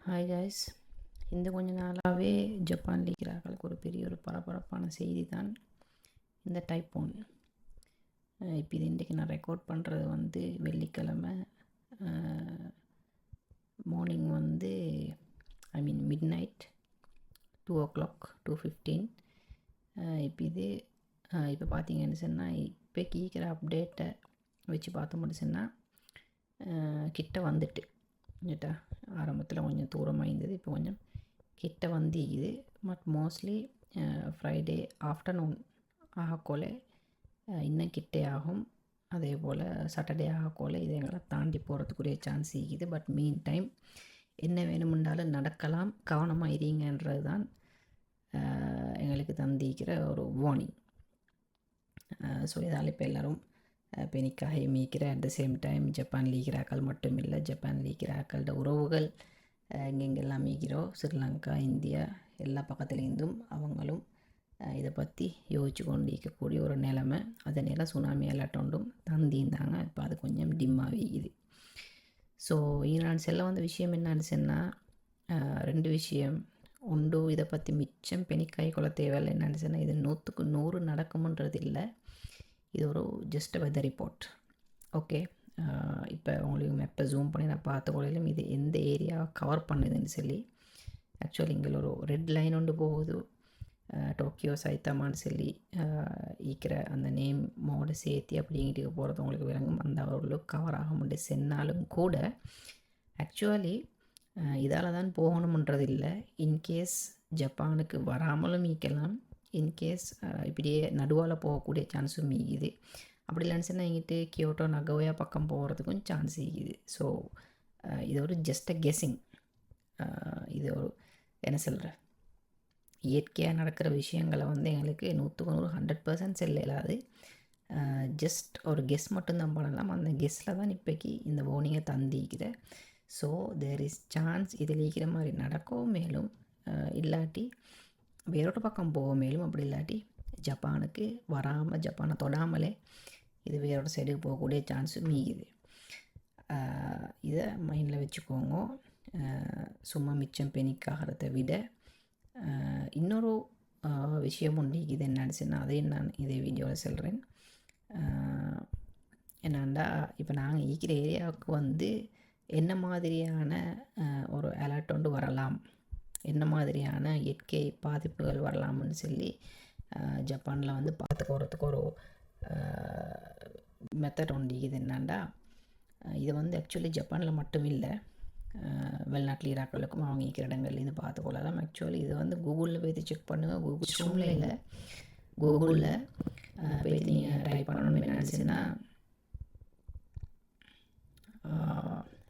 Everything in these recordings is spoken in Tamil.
ஹாய் காய்ஸ் இந்த கொஞ்ச நாளாகவே ஜப்பான் இருக்கிறார்களுக்கு ஒரு பெரிய ஒரு பரபரப்பான செய்தி தான் இந்த டைப் ஒன் இப்போ இது இன்றைக்கி நான் ரெக்கார்ட் பண்ணுறது வந்து வெள்ளிக்கிழமை மார்னிங் வந்து I mean midnight two o'clock two fifteen இப்போ இது இப்போ பார்த்தீங்கன்னு சொன்னால் இப்போ கீக்கிற அப்டேட்டை வச்சு பார்த்தோம்னு சொன்னால் கிட்ட வந்துட்டு. ஏட்டா ஆரம்பத்தில் கொஞ்சம் தூரமாக இருந்தது இப்போ கொஞ்சம் கிட்ட வந்து இது பட் மோஸ்ட்லி ஃப்ரைடே ஆஃப்டர்நூன் ஆகக்கோல இன்னும் கிட்டே ஆகும். அதே போல் சாட்டர்டே ஆகக்கோல இது எங்களை தாண்டி போகிறதுக்குரிய சான்ஸ் இருக்குது. பட் மீன் டைம் என்ன வேணுமென்றாலும் நடக்கலாம் கவனமாக இருங்கன்றது தான் எங்களுக்கு தந்திக்கிற ஒரு வார்னிங் ஸோ இதால் இப்போ எல்லோரும் பெனிக்காக மீக்கிற at the same time Japan லீக்கிறாக்கள் மட்டும் இல்லை ஜப்பான் லீகிராக்களோட உறவுகள் எங்கெங்கெல்லாம் மீக்கிறோம் ஸ்ரீலங்கா இந்தியா எல்லா பக்கத்துலேருந்தும் அவங்களும் இதை பற்றி யோசிச்சு கொண்டு இருக்கக்கூடிய ஒரு நிலமை. அதனால சுனாமி அலட்டோண்டும் தந்திருந்தாங்க. இப்போ அது கொஞ்சம் டிம்மாக வீகுது ஸோ ஈரான் செல்ல வந்த விஷயம் என்னன்னு சொன்னால் ரெண்டு விஷயம். உண்டு இதை பற்றி மிச்சம் பெனிக்காய் கொள்ள தேவையில்லை. என்னன்னு சொன்னால் இது நூற்றுக்கு நூறு நடக்கும்ன்றது இல்லை இது ஒரு ஜஸ்ட் வெதர் ரிப்போர்ட் ஓகே இப்போ உங்களுக்கு மெப்பை ஜூம் பண்ணி நான் பார்த்த கொள்ளையிலும் இது எந்த ஏரியாவை கவர் பண்ணுதுன்னு சொல்லி ஆக்சுவலி இங்கே ஒரு ரெட் லைன் ஒன்று போகுது. டோக்கியோ சைத்தாமான்னு சொல்லி ஈக்கிற அந்த நேம் மோட சேர்த்தி அப்படிங்கிட்டு போகிறது உங்களுக்கு விளங்கும். அந்த அவர்களுக்கு கவர் ஆக முடியும் சென்னாலும் கூட ஆக்சுவலி இதால் தான் போகணுமன்றது இல்லை இன்கேஸ் ஜப்பானுக்கு வராமலும் ஈக்கலாம் இன்கேஸ் uh, இப்படியே நடுவால் போகக்கூடிய சான்ஸும் மீகுது. அப்படி இல்லைன்னு சொன்னால் எங்கிட்ட கியோட்டோ நகோயா பக்கம் போகிறதுக்கும் சான்ஸ் இருக்குது. ஸோ uh, இது ஒரு ஜஸ்ட் அ கெஸ்ஸிங் இது ஒரு என்ன சொல்கிற இயற்கையாக நடக்கிற விஷயங்களை வந்து எங்களுக்கு நூற்றுக்கு நூறு ஹண்ட்ரட் பர்சன்ட் செல்ல இல்லாது ஜஸ்ட் ஒரு கெஸ் மட்டும்தான் பண்ணலாம். அந்த கெஸ்ஸில் தான் இப்போக்கி இந்த ஓனிங்கை தந்திக்கிற ஸோ தேர் இஸ் சான்ஸ் இதில் இருக்கிற மாதிரி நடக்கவும் மேலும் uh, இல்லாட்டி வேறொரு பக்கம் போக மேலும் அப்படி இல்லாட்டி ஜப்பானுக்கு வராமல் ஜப்பானை தொடாமலே இது வேறோட சைடுக்கு போகக்கூடிய சான்ஸும் மீகுது இதை மைண்டில் வச்சுக்கோங்க. சும்மா மிச்சம் பெனிக்காகிறத விட இன்னொரு விஷயம் ஒன்று இது என்னன்னு சொன்னால் அதையும் நான் இதே வீடியோவில் சொல்கிறேன் என்னண்டா இப்போ நாங்கள் ஈக்கிற ஏரியாவுக்கு வந்து என்ன மாதிரியான ஒரு அலர்ட் ஒன்று வரலாம்? என்ன மாதிரியான இயற்கை பாதிப்புகள் வரலாம்னு சொல்லி ஜப்பானில் வந்து பார்த்துக்க ஒரு மெத்தட் ஒன்று இது என்னண்டா இது வந்து ஆக்சுவலி ஜப்பானில் மட்டும் இல்லை வெளிநாட்டில் ஈராக்களுக்கும் அவங்க இருக்கிற இடங்கள்லேருந்து பார்த்து கொள்ளலாம். ஆக்சுவலி இது வந்து கூகுளில் போய்த்து செக் பண்ணுங்கள் கூகுள் ஸ்டூமில் இல்லை கூகுளில் போய் நீங்கள் டைப் பண்ணணும்னு நினச்சின்னா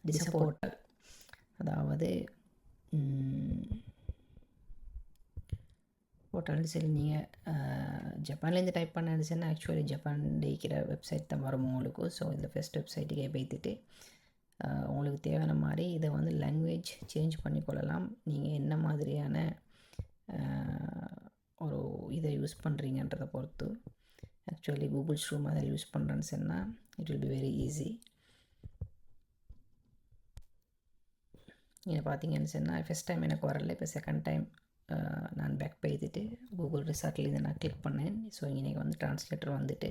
டிசப்போர்ட்டல் அதாவது போட்டாலும் சரி நீங்கள் ஜப்பான்லேருந்து டைப் பண்ண இருந்துச்சுன்னா ஆக்சுவலி ஜப்பான் இருக்கிற வெப்சைட் தான் வரும் உங்களுக்கு. ஸோ இந்த ஃபஸ்ட் வெப்சைட்டுக்கே போய்த்துட்டு உங்களுக்கு தேவையான மாதிரி இதை வந்து லாங்குவேஜ் சேஞ்ச் பண்ணிக்கொள்ளலாம் நீங்கள் என்ன மாதிரியான ஒரு இதை யூஸ் பண்ணுறீங்கன்றதை பொறுத்து. ஆக்சுவலி கூகுள் ஸ்ட்ரூம் அதில் யூஸ் பண்ணுறேன்னு சொன்னால் it will be very easy இங்கே பார்த்தீங்கன்னு சொன்னால் ஃபஸ்ட் டைம் எனக்கு வரல. இப்போ செகண்ட் டைம் நான் பேக் போய்த்துட்டு கூகுள் ரிசார்ட்லேருந்து நான் கிளிக் பண்ணேன். ஸோ இன்றைக்கி வந்து ட்ரான்ஸ்லேட்டர் வந்துட்டு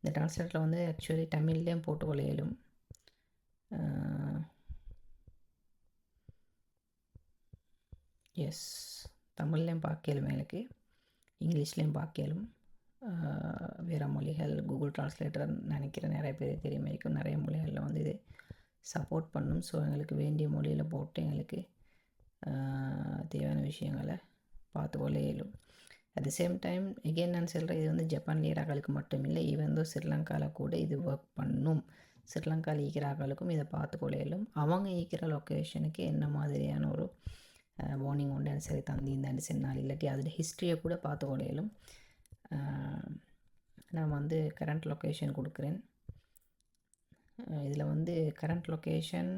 இந்த ட்ரான்ஸ்லேட்டரில் வந்து ஆக்சுவலி தமிழ்லேயும் போட்டு கொள்ளையிலும் எஸ் தமிழ்லேயும் பார்க்கலும் எனக்கு இங்கிலீஷ்லேயும் பார்க்கலும் வேறு மொழிகள் கூகுள் ட்ரான்ஸ்லேட்டர் நினைக்கிற நிறைய பேர் தெரியுமா இருக்கும் நிறைய மொழிகளில் வந்து இது சப்போர்ட் பண்ணும். ஸோ எங்களுக்கு வேண்டிய மொழியில் போட்டு எங்களுக்கு தேவையான விஷயங்களை பார்த்துக்கொள்ள இயலும். At the same time again நான் சொல்கிறேன் இது வந்து ஜப்பான் ஈராக்களுக்கு மட்டும் இல்லை ஈவன்தோ ஸ்ரீலங்காவில் கூட இது ஒர்க் பண்ணும். ஸ்ரீலங்காவில் ஈக்கிறாக்களுக்கும் இதை பார்த்துக்கொள்ள இயலும். அவங்க ஈக்கிற லொக்கேஷனுக்கு என்ன மாதிரியான ஒரு வார்னிங் உண்டு சரி தந்தி இந்த சென்னால் இல்லாட்டி அதோட ஹிஸ்ட்ரியை கூட பார்த்துக்கொள்ள இயலும். நான் வந்து கரண்ட் லொக்கேஷன் கொடுக்குறேன். இதில் வந்து கரண்ட் லொக்கேஷன்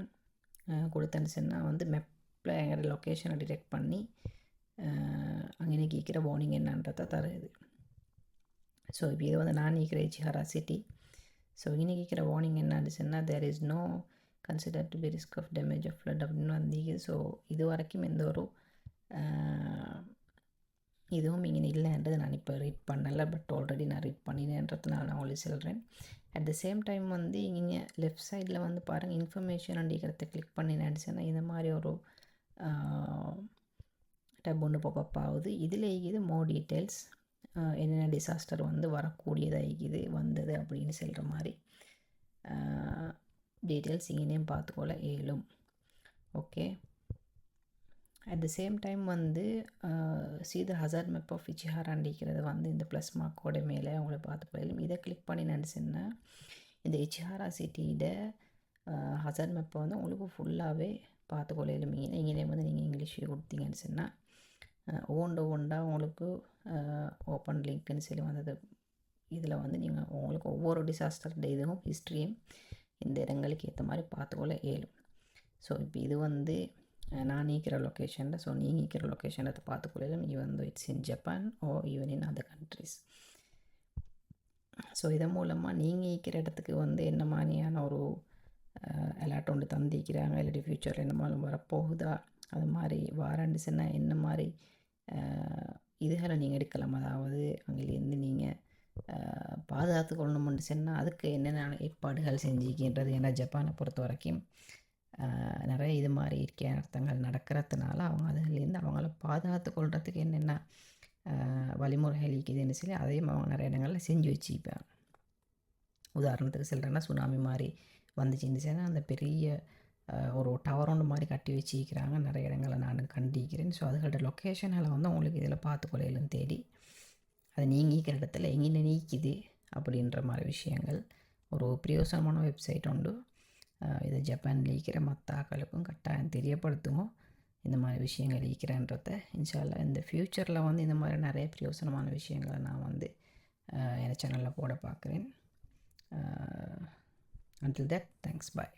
கொடுத்தனுச்சுன்னா வந்து மெப்பில் எங்களோட லொக்கேஷனை டிடெக்ட் பண்ணி அங்கே கேட்குற வார்னிங் என்னன்றதை தருது. ஸோ இப்போ இது வந்து நான் நிற்கிற இச்சிஹாரா சிட்டி ஸோ இன்னைக்கு கேட்குற வார்னிங் என்னன்னு சொன்னால் there is no consider to be risk of damage of flood அப்படின்னு வந்தீங்க ஸோ இது வரைக்கும் எந்த ஒரு இதுவும் இங்கே இல்லைன்றது நான் இப்போ ரீட் பண்ணலை பட் ஆல்ரெடி நான் ரீட் பண்ணினேன்றதுனால நான் ஒளி சொல்கிறேன் அட் த சேம் டைம் வந்து இங்கே லெஃப்ட் சைடில் வந்து பாருங்கள் இன்ஃபர்மேஷன் அப்படிங்கிறத கிளிக் பண்ணினேன்னு சொன்னால் இந்த மாதிரி ஒரு டப் ஒன்று பாப்பப் ஆகுது. இதில் இது மோ டீட்டெயில்ஸ் என்னென்ன டிசாஸ்டர் வந்து வரக்கூடியதாக இருக்குது வந்தது அப்படின்னு சொல்கிற மாதிரி. டீட்டெயில்ஸ் இங்கேயும் பார்த்துக்கொள்ள இயலும் okay at the same time வந்து சீத ஹசார் மேப் ஆஃப் இச்சிஹாராண்டிக்கிறது வந்து இந்த ப்ளஸ் மார்க்கோட மேலே அவங்கள பார்த்து போயிடும் இதை கிளிக் பண்ணி நினச்சின்னா இந்த இச்சிஹாரா சிட்டியோட ஹசார் மெப்பை வந்து உங்களுக்கு ஃபுல்லாகவே பார்த்து கொள்ளையிலும் இங்கே வந்து நீங்கள் இங்கிலீஷே கொடுத்தீங்கன்னு சொன்னால் ஒவ்வொன்று ஒவ்வொன்றா உங்களுக்கு ஓப்பன் லிங்க்னு சொல்லி வந்தது. இதில் வந்து நீங்கள் உங்களுக்கு ஒவ்வொரு டிசாஸ்டர் இதுவும் ஹிஸ்ட்ரியும் இந்த இடங்களுக்கு ஏற்ற மாதிரி பார்த்துக்கொள்ள இயலும். ஸோ இப்போ இது வந்து நான் நீக்கிற லொக்கேஷனில் ஸோ நீ நீக்கிற லொக்கேஷனில் அதை பார்த்துக்கொள்ளலாம் even though it's in Japan oh even in other countries so இதன் மூலமாக நீங்கள் இருக்கிற இடத்துக்கு வந்து என்ன மாதிரியான ஒரு அலாட் ஒன்று தந்திக்கிறாங்க இல்லாட்டி ஃப்யூச்சரில் என்ன மாதிரி வரப்போகுதா? அது மாதிரி வாரண்டு என்ன? மாதிரி இதுகளை நீங்கள் எடுக்கலாம். அதாவது அங்கேருந்து நீங்கள் பாதுகாத்து கொள்ளணும்னு சொன்னால் அதுக்கு என்னென்ன ஏற்பாடுகள் செஞ்சுக்கின்றது ஏன்னா ஜப்பானை பொறுத்த வரைக்கும் நிறைய இது மாதிரி இருக்க அர்த்தங்கள் நடக்கிறதுனால அவங்க அதுலேருந்து அவங்கள பாதுகாத்து கொள்றதுக்கு என்னென்ன வழிமுறைகள் இருக்குதுன்னு சொல்லி அதையும் அவங்க நிறைய இடங்களில் செஞ்சு வச்சுப்பாங்க உதாரணத்துக்கு சொல்கிறேன்னா சுனாமி மாதிரி வந்துச்சுன்னு சொன்னால் அந்த பெரிய ஒரு டவர் ஒன்று மாதிரி கட்டி வச்சுக்கிறாங்க நிறைய இடங்களை நான் கண்டிக்கிறேன். ஸோ அதுகளோட லொக்கேஷன்களை வந்து உங்களுக்கு இதில் பார்த்து கொள்ளையிலும் தேடி அது நீங்கிக்கிற இடத்துல எங்கே நீக்குது அப்படின்ற மாதிரி விஷயங்கள். ஒரு பிரயோசனமான வெப்சைட் உண்டு. இது ஜப்பானில் இருக்கிற மற்ற ஆக்களுக்கும் கட்டாயம் தெரியப்படுத்துவோம். இந்த மாதிரி விஷயங்கள் இருக்கிறன்றத இன்ஷால்லா இந்த ஃப்யூச்சரில் வந்து இந்த மாதிரி நிறைய பிரயோசனமான விஷயங்களை நான் வந்து என் சேனலில் போட பார்க்குறேன். Until that thanks bye